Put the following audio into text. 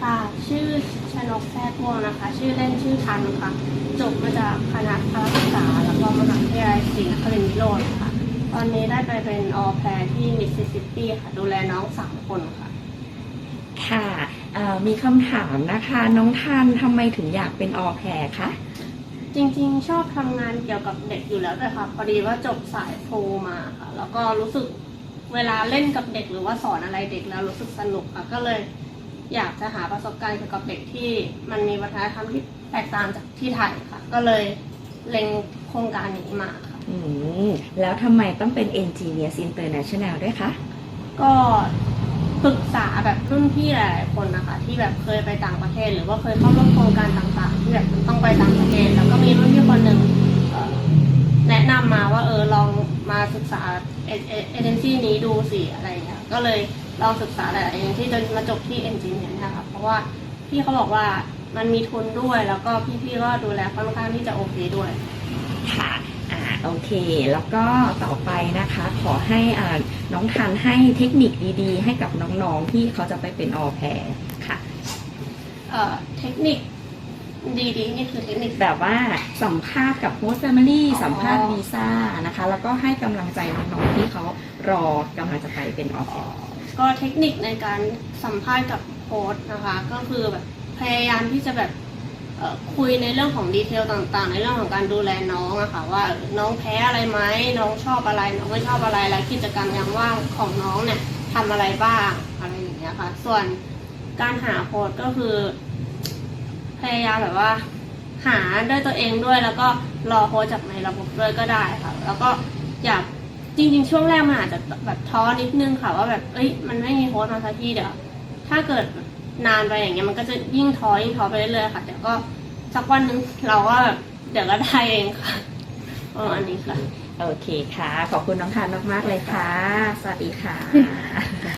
ค่ะ ชื่อชนกแท้พวงนะคะ ชื่อเล่นชื่อทันค่ะ จบมาจากคณะพละศึกษา แล้วก็มหาวิทยาลัยศรีนครินทร์วิโรจน์ค่ะ ตอนนี้ได้ไปเป็นออแพรที่มิสซิสซิปปีค่ะ ดูแลน้องสามคนค่ะ ค่ะเอ่อมีคำถามนะคะ น้องทันทำไมถึงอยากเป็นออแพรคะจริงๆ ชอบทำงานเกี่ยวกับเด็กอยู่แล้วด้วยค่ะ พอดีว่าจบสายครูมาค่ะ แล้วก็รู้สึกเวลาเล่นกับเด็กหรือว่าสอนอะไรเด็กแล้วรู้สึกสนุกค่ะ ก็เลย อยากจะหาประสบการณ์เกี่ยวกับเด็กที่มันมีวัฒนธรรมที่แตกต่างจากที่ไทยค่ะ ก็เลยเล็งโครงการนี้มาค่ะ อืมแล้วทำไมต้องเป็น Engineers International ด้วยคะ ก็ปรึกษาแบบรุ่นพี่หลายๆคนนะคะ ที่แบบเคยไปต่างประเทศ หรือว่าเคยเข้าร่วมโครงการต่างๆ ที่แบบมันต้องไปต่างประเทศ แล้วก็มีรุ่นพี่คนหนึ่งเอ่อแนะนำมาว่าเออลองมาศึกษาเอเอเอเจนซี่นี้ดูสิอะไรเงี้ยก็เลย ลองศึกษาหลายๆเอเจนซี่จนมาจบที่เอนจิเนียร์นะคะเพราะว่าพี่เขาบอกว่ามันมีทุนด้วยแล้วก็พี่ๆก็ดูแลค่อนข้างที่จะโอเคด้วยค่ะอ่าโอเค แล้วก็ต่อไปนะคะ ขอให้อ่าน้องทันให้เทคนิคดีๆ ให้กับน้องๆที่เขาจะไปเป็นออแพรค่ะเอ่อเทคนิคดีๆนี่คือเทคนิคแบบว่าสัมภาษณ์กับโฮสต์แฟมิลี่อ๋อสัมภาษณ์วีซ่านะคะ แล้วก็ให้กำลังใจน้องๆที่เขารอกำลังจะไปเป็นออแพร ก็เทคนิคในการสัมภาษณ์กับโค้ชนะคะ ก็คือแบบพยายามที่จะแบบคุยในเรื่องของดีเทลต่างๆ ในเรื่องของการดูแลน้องอะค่ะว่าน้องแพ้อะไรไหมน้องชอบอะไร น้องไม่ชอบอะไรและกิจกรรมยามว่างของน้องเนี่ยทำอะไรบ้างอะไรอย่างเงี้ยค่ะ ส่วนการหาโค้ชก็คือ พยายามแบบว่า หาด้วยตัวเองด้วยแล้วก็รอโค้ชจากในระบบด้วยก็ได้ค่ะ แล้วก็อยาก จริงๆ ช่วงแรกมันอาจจะแบบท้อนิดนึงค่ะว่าแบบเอ้ยมันไม่มีโค้ชมาสักทีเดี๋ยวถ้าเกิดนานไปอย่างเงี้ยมันก็จะยิ่งท้อยิ่งท้อไปเรื่อยๆค่ะ แต่ก็สักวันหนึงเราก็แบบเดี๋ยวก็ได้เองค่ะประมาณนี้ค่ะ โอเคค่ะ ขอบคุณน้องทานมากๆเลยค่ะ สวัสดีค่ะ